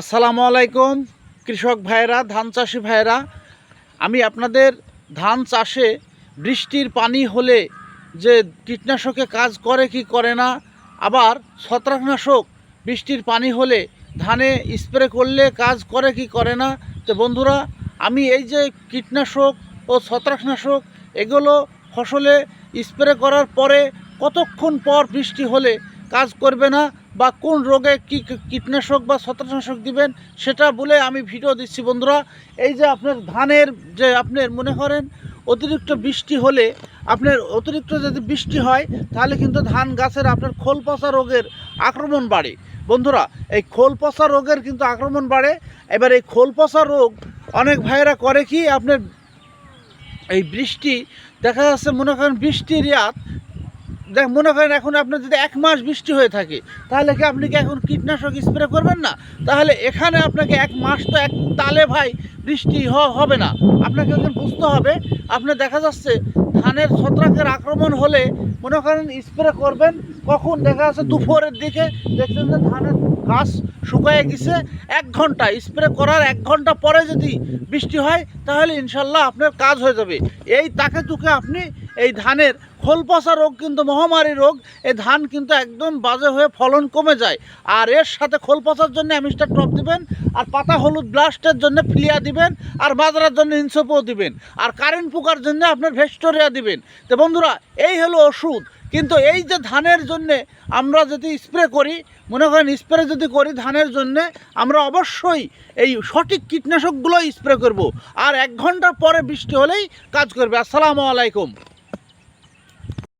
আসসালামু আলাইকুম, কৃষক ভাইরা ধান চাষি ভাইরা আমি আপনাদের ধান চাষে বৃষ্টির পানি হলে যে কীটনাশকে কাজ করে কি করে না, আবার ছত্রাকনাশক বৃষ্টির পানি হলে ধানে স্প্রে করলে কাজ করে কি করে না, তো বন্ধুরা, আমি এই যে কীটনাশক ও ছত্রাকনাশক, এগুলো ফসলে স্প্রে করার পরে কতক্ষণ পর বৃষ্টি হলে কাজ করবে না বা কোন রোগে কী কীটনাশক বা ছত্রাকনাশক দিবেন সেটা বলে আমি ভিডিও দিচ্ছি বন্ধুরা। এই যে আপনার ধানের যে আপনার মনে করেন অতিরিক্ত বৃষ্টি হলে আপনার অতিরিক্ত যদি বৃষ্টি হয়, তাহলে কিন্তু ধান গাছের আপনার খোল পচা রোগের আক্রমণ বাড়ে। বন্ধুরা, এই খোল পচা রোগের কিন্তু আক্রমণ বাড়ে। এবার এই খোল পচা রোগ অনেক ভাইয়েরা করে কি, আপনার এই বৃষ্টি দেখা যাচ্ছে মনে করেন বৃষ্টির ইয়াত দেখ, মনে করেন এখন আপনার যদি এক মাস বৃষ্টি হয়ে থাকে, তাহলে কি আপনি কি এখন কীটনাশক স্প্রে করবেন না? তাহলে এখানে আপনাকে এক মাস তো এক তালে ভাই বৃষ্টি হবে না। আপনাকে এখন বুঝতে হবে আপনার দেখা যাচ্ছে ধানের ছত্রাকের আক্রমণ হলে মনে করেন স্প্রে করবেন কখন দেখা যাচ্ছে দুপুরের দিকে দেখছেন যে ধানের গাছ শুকায় গেছে, এক ঘণ্টা স্প্রে করার এক ঘণ্টা পরে যদি বৃষ্টি হয়, তাহলে ইনশাল্লাহ আপনার কাজ হয়ে যাবে। এই তাকে তুকে আপনি এই ধানের খোল পচা রোগ কিন্তু, মহামারী রোগ, এই ধান কিন্তু একদম বাজে হয়ে ফলন কমে যায়। আর এর সাথে খোল পচার জন্য অ্যামিস্টার টপ দিবেন, আর পাতা হলুদ ব্লাস্টের জন্য ফিলিয়া দিবেন, আর বাজারের জন্য ইনসোপও দিবেন, আর কারেন্ট পোকার জন্য আপনার ভেস্টোরিয়া দিবেন। তো বন্ধুরা, এই হলো ওষুধ। কিন্তু এই যে ধানের জন্যে আমরা যদি স্প্রে করি, মনে করেন স্প্রে যদি করি ধানের জন্যে, আমরা অবশ্যই এই সঠিক কীটনাশকগুলোই স্প্রে করব। আর এক ঘণ্টা পরে বৃষ্টি হলেই কাজ করবে। আসসালামু আলাইকুম।